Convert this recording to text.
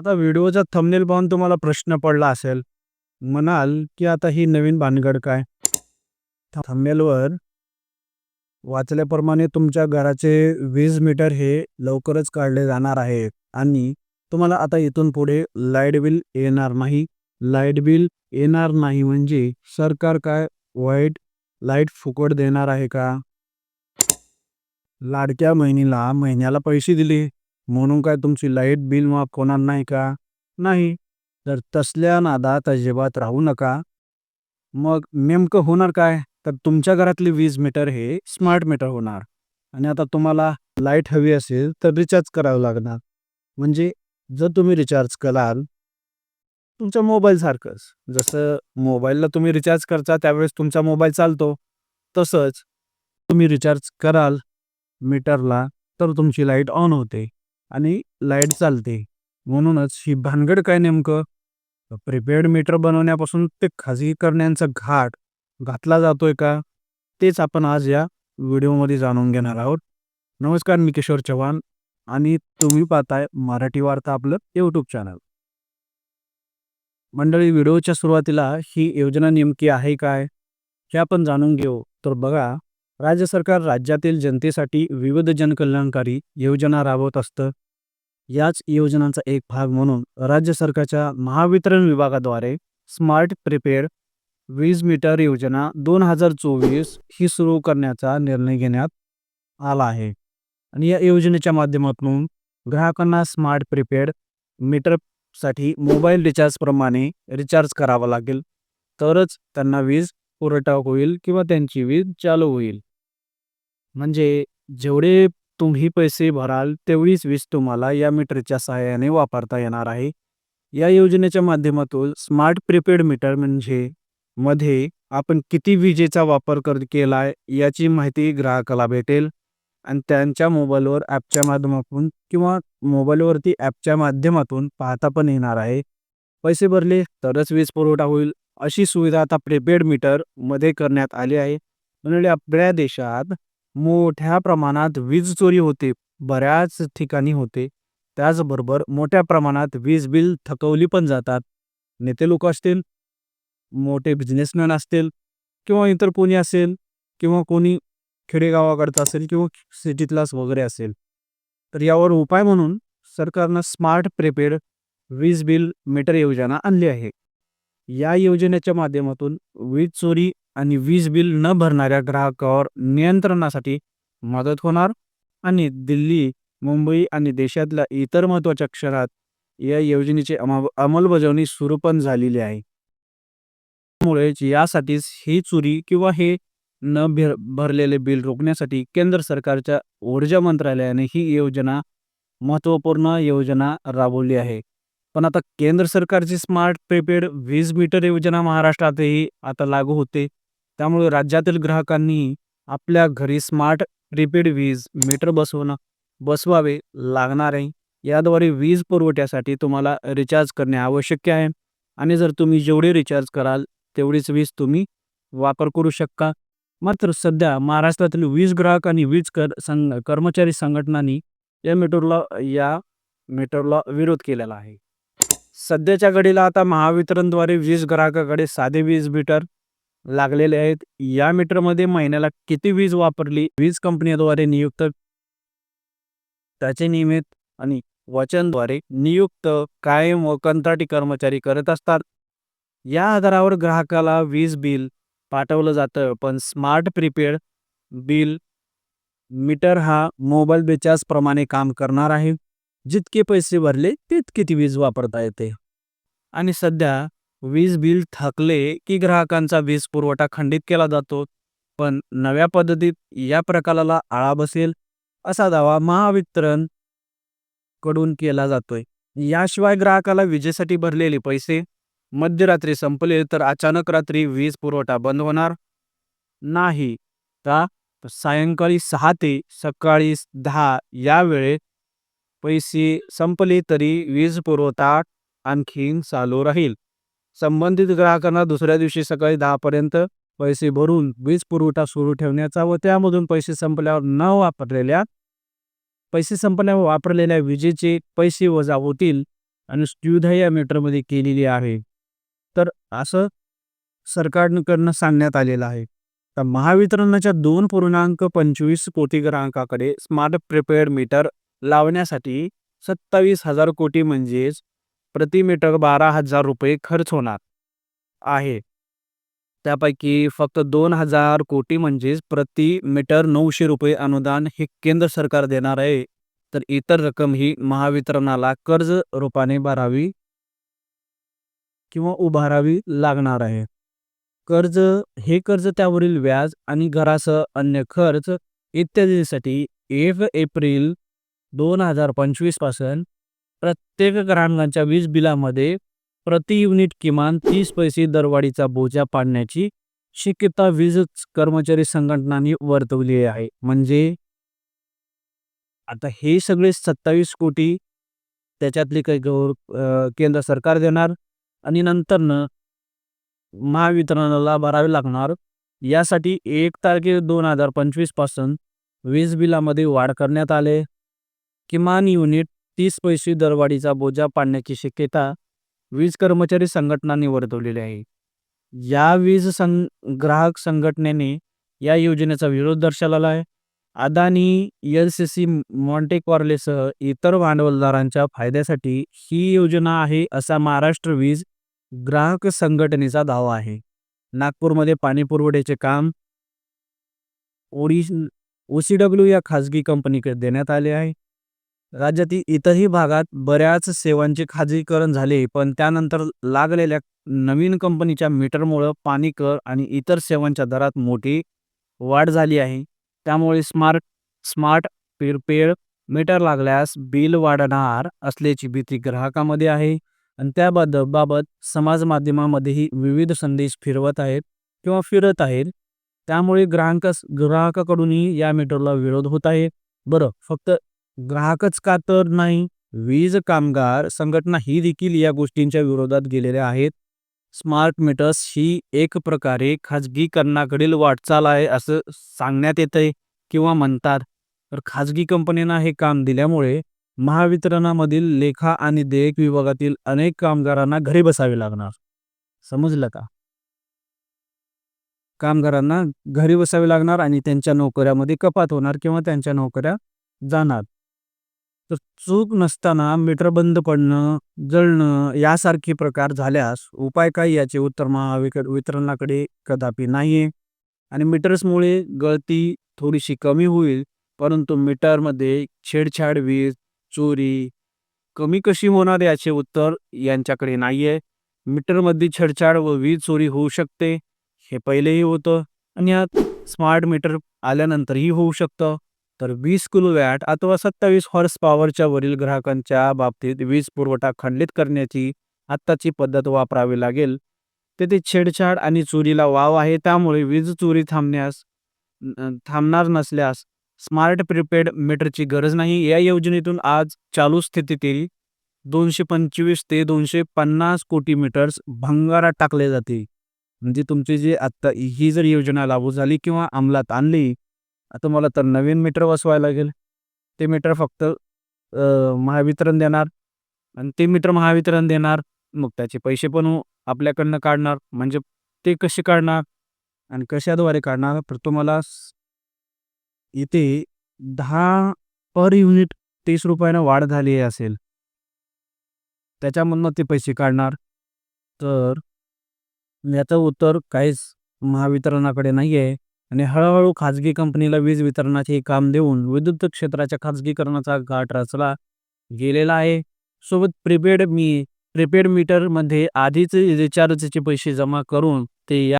आता व्हिडिओचा थंबनेल पाहून तुम्हाला प्रश्न पडला असेल. म्हणाल की आता ही नवीन भानगड काय? थंबनेलवर वाचल्याप्रमाणे तुमच्या घराचे वीज मीटर हे लवकरच काढले जाणार आहे आणि तुम्हाला आता इथून पुढे लाइट बिल येणार नाही. लाइट बिल येणार नाही म्हणजे सरकार काय वाईट लाइट फुकट देणार आहे का? लाडक्या महिनीला महिन्याला पैसे दिले. म्हणून काय तुमची लाइट बिल माफ होणार नाही का? नाही. तर तसल्या नादात अजिबात राहू नका. मग नेमकं होणार काय? तर तुमच्या घरातले वीज मीटर हे स्मार्ट मीटर होणार. आणि आता तुम्हाला लाइट हवी असेल तर रिचार्ज करावं लागणार. म्हणजे जर तुम्ही रिचार्ज कराल तुमच्या मोबाईलसारखंच. जसं मोबाईलला तुम्ही रिचार्ज करता त्यावेळेस तुमचा मोबाईल चालतो. तसंच तुम्ही रिचार्ज कराल मीटरला तर तुमची लाइट ऑन होते. आणि लाइट चालते. म्हणूनच ही भानगड काय नेमकं? प्रिपेड मीटर बनवण्यापासून ते खाजगी करण्याचा घाट घातला जातोय का? तेच आपण आज या व्हिडिओमध्ये जाणून घेणार आहोत. नमस्कार मी किशोर चव्हाण आणि तुम्ही पाहताय मराठी वार्ता आपलं यूट्यूब चॅनल मंडळी व्हिडिओच्या सुरुवातीला ही योजना नेमकी आहे काय? हे आपण जाणून घेऊ. तर बघा राज्य सरकार राज्यातील जनतेसाठी विविध जनकल्याणकारी योजना राबवत असतं. याच योजनांचा एक भाग म्हणून राज्य सरकारच्या महावितरण विभागाद्वारे स्मार्ट प्रिपेड वीज मीटर योजना दोन हजार चोवीस ही सुरू करण्याचा निर्णय घेण्यात आला आहे. आणि या योजनेच्या माध्यमातून ग्राहकांना स्मार्ट प्रिपेड मीटरसाठी मोबाईल रिचार्जप्रमाणे रिचार्ज करावा लागेल. तरच त्यांना वीज पुरवठा होईल किंवा त्यांची वीज चालू होईल. म्हणजे जेवढे तुम्ही पैसे भराल तेवढीच वीज तुम्हाला या मीटरच्या सहाय्याने वापरता येणार आहे. या योजनेच्या माध्यमातून स्मार्ट प्रिपेड मीटर म्हणजे मध्ये आपण किती विजेचा वापर कर केला याची माहिती ग्राहकाला भेटेल आणि त्यांच्या मोबाईलवर ॲपच्या माध्यमातून किंवा मोबाईलवरती ॲपच्या माध्यमातून पाहता पण येणार आहे. पैसे भरले तरच वीज पुरवठा होईल अशी सुविधा आता प्रिपेड मीटरमध्ये करण्यात आली आहे. म्हणजे आपल्या देशात मोठ्या प्रमाणात वीज चोरी होते बऱ्याच ठिकाणी होते. त्याचबरोबर मोठ्या प्रमाणात वीज बिल थकवली पण जातात. नेते लोक असतील मोठे बिझनेसमॅन असतील किंवा इतर कोणी असेल किंवा कोणी खेडेगावाकडचं असेल किंवा सिटीतलाच वगैरे असेल. तर यावर उपाय म्हणून सरकारनं स्मार्ट प्रिपेड वीज बिल मीटर योजना आणली आहे. या योजनेच्या माध्यमातून वीज चोरी आणि वीज बिल न भरणाऱ्या ग्राहकावर नियंत्रणासाठी मदत होणार आणि दिल्ली मुंबई आणि देशातल्या इतर महत्त्वाच्या क्षणात या योजनेची अंमलबजावणी सुरू पण झालेली आहे. त्यामुळेच यासाठीच ही चोरी किंवा हे न भर भरलेले बिल रोखण्यासाठी केंद्र सरकारच्या ऊर्जा मंत्रालयाने ही योजना महत्त्वपूर्ण योजना राबवली आहे. पण आता केंद्र सरकारची स्मार्ट प्रिपेड वीज मीटर योजना महाराष्ट्रातही आता लागू होते. त्यामुळे राज्यातील ग्राहकांनी आपल्या घरी स्मार्ट प्रीपेड वीज मीटर बसवणं बसवावे लागणार आहे. याद्वारे वीज पुरवठ्यासाठी तुम्हाला रिचार्ज करणे आवश्यक आहे. आणि जर तुम्ही जेवढे रिचार्ज कराल तेवढीच वीज तुम्ही वापर करू शकता. मात्र सध्या महाराष्ट्रातील वीज ग्राहक आणि वीज कर संघ कर्मचारी संघटनांनी या मीटरला या मीटरला विरोध केलेला आहे. सध्याच्या घडीला आता महावितरणद्वारे वीज ग्राहकाकडे साधे वीज मीटर लागलेले आहेत. या मीटरमध्ये महिन्याला किती वीज वापरली वीज कंपनीद्वारे नियुक्त त्याचे नियमित आणि वचनद्वारे नियुक्त कायम व कंत्राटी कर्मचारी करत असतात. या आधारावर ग्राहकाला वीज बिल पाठवलं जातं पण स्मार्ट प्रिपेड बिल मीटर हा मोबाईल बेचार्जप्रमाणे काम करणार आहे. जितके पैसे भरले तितकी ती वीज वापरता येते. आणि सध्या वीज बिल थकले की ग्राहकांचा वीज पुरवठा खंडित केला जातो पण नव्या पद्धतीत या प्रकाराला आळा बसेल असा दावा महावितरणकडून केला जातोय. याशिवाय ग्राहकाला विजेसाठी भरलेले पैसे मध्यरात्री संपले तर अचानक रात्री वीज पुरवठा बंद होणार नाही. का सायंकाळी सहा ते सकाळी दहा या वेळेत पैसे संपले तरी वीज पुरवठा आणखीन चालू राहील. संबंधित ग्राहकांना दुसऱ्या दिवशी सकाळी दहापर्यंत पैसे भरून वीज पुरवठा सुरू ठेवण्याचा व त्यामधून पैसे संपल्यावर न वापरलेल्या पैसे संपल्यावर वापरलेल्या विजेचे पैसे वजा होतील आणि सुविधा या मीटरमध्ये केलेली आहे. तर असं सरकारकडनं सांगण्यात आलेलं आहे. तर महावितरणाच्या दोन पूर्णांक पंचवीस कोटी ग्राहकाकडे स्मार्ट प्रिपेड मीटर लावण्यासाठी सत्तावीस हजार कोटी म्हणजेच प्रति मीटर बारा हजार रुपये खर्च होणार आहे. त्यापैकी फक्त दोन हजार कोटी म्हणजेच प्रति मीटर नऊशे रुपये अनुदान हे केंद्र सरकार देणार आहे. तर इतर रक्कम ही महावितरणाला कर्ज रूपाने भरावी किंवा उभारावी लागणार आहे. कर्ज हे कर्ज त्यावरील व्याज आणि घरासह अन्य खर्च इत्यादीसाठी एक एप्रिल दोन हजार पंचवीसपासून प्रत्येक ग्राहकांच्या वीज बिलामध्ये प्रति युनिट किमान तीस पैसे दरवाढीचा बोजा पाडण्याची शक्यता वीज कर्मचारी संघटनांनी वर्तवली आहे. म्हणजे आता हे सगळे सत्तावीस कोटी त्याच्यातले काही गौर केंद्र सरकार देणार आणि नंतरनं महावितरणाला भरावे लागणार. यासाठी एक तारखे दोन हजार पंचवीसपासून वीज बिलामध्ये वाढ करण्यात आले. किमान युनिट तीस पैसे दरवाढीचा बोजा पाडण्याची शक्यता वीज कर्मचारी संघटनांनी वर्तवलेली आहे. या वीज सं ग्राहक संघटनेने या योजनेचा विरोध दर्शवला आहे. अदानी एल सी सी मॉन्टेक्वार्लेसह इतर भांडवलदारांच्या फायद्यासाठी ही योजना आहे असा महाराष्ट्र वीज ग्राहक संघटनेचा दावा आहे. नागपूरमध्ये पाणी पुरवठ्याचे काम ओडी ओ सी डब्ल्यू या खाजगी कंपनीकडे देण्यात आले आहे. राज्यातील इतरही भागात बऱ्याच सेवांचे खाजगीकरण झाले पण त्यानंतर लागलेल्या नवीन कंपनीच्या मीटरमुळं पाणी कर आणि इतर सेवांच्या दरात मोठी वाढ झाली आहे. त्यामुळे स्मार्ट स्मार्ट प्रिपेड मीटर लागल्यास बिल वाढणार असल्याची भीती ग्राहकामध्ये आहे. आणि त्याबद्दल बाबत समाज माध्यमामध्येही विविध संदेश फिरवत आहेत किंवा फिरत आहेत. त्यामुळे ग्राहकस ग्राहकाकडूनही या मीटरला विरोध होत आहे. बरं फक्त ग्राहकच का तर नाही? वीज कामगार संघटना ही देखील या गोष्टींच्या विरोधात गेलेल्या आहेत. स्मार्ट मीटर्स ही एक प्रकारे खाजगीकरणाकडील वाटचाल आहे असं सांगण्यात येतंय किंवा म्हणतात. तर खाजगी कंपन्यांना हे काम दिल्यामुळे महावितरणामधील लेखा आणि देयक विभागातील अनेक कामगारांना घरी बसावे लागणार. समजलं का? कामगारांना घरी बसावे लागणार आणि त्यांच्या नोकऱ्यामध्ये कपात होणार किंवा त्यांच्या नोकऱ्या जाणार. तर चूक नसताना मीटर बंद पडणं जळणं यासारखे प्रकार झाल्यास उपाय काय याचे उत्तर महाविक वितरणाकडे कदापि नाही आहे आणि मीटर्समुळे गळती थोडीशी कमी होईल परंतु मीटरमध्ये छेडछाड वीज चोरी कमी कशी होणार याचे उत्तर यांच्याकडे नाही आहे मीटरमध्ये छेडछाड व वीज चोरी होऊ शकते हे पहिलेही होतं. आणि यात स्मार्ट मीटर आल्यानंतरही होऊ शकतं. तर वीस किलोवॅट अथवा सत्तावीस हॉर्स पॉवरच्या वरील ग्राहकांच्या बाबतीत वीज पुरवठा खंडित करण्याची आत्ताची पद्धत वापरावी लागेल. तेथे छेडछाड आणि चोरीला वाव आहे त्यामुळे वीज चोरी थांबण्यास थांबणार नसल्यास स्मार्ट प्रिपेड मीटरची गरज नाही. या योजनेतून आज चालू स्थितीतील दोनशे पंचवीस ते दोनशे पन्नास कोटी मीटर्स भंगारात टाकले जाते म्हणजे तुमची जी आत्ता ही जर योजना लागू झाली किंवा अंमलात आणली आता मला तर नवीन मीटर बसवायला लागेल. ते मीटर फक्त महावितरण देणार आणि ते मीटर महावितरण देणार. मग त्याचे पैसे पण आपल्याकडनं काढणार. म्हणजे ते कसे काढणार आणि कशाद्वारे काढणार तर तुम्हाला इथे दहा पर युनिट तीस रुपयानं वाढ झाली असेल. त्याच्यामधनं ते पैसे काढणार. तर याचं उत्तर काहीच महावितरणाकडे नाही आहे आणि हळूहळू खाजगी कंपनीला वीज वितरणाचे काम देऊन विद्युत क्षेत्राच्या खाजगीकरणाचा घाट रचला गेलेला आहे. सोबत प्रीपेड मी प्रीपेड मीटरमध्ये आधीच रिचार्जचे पैसे जमा करून ते या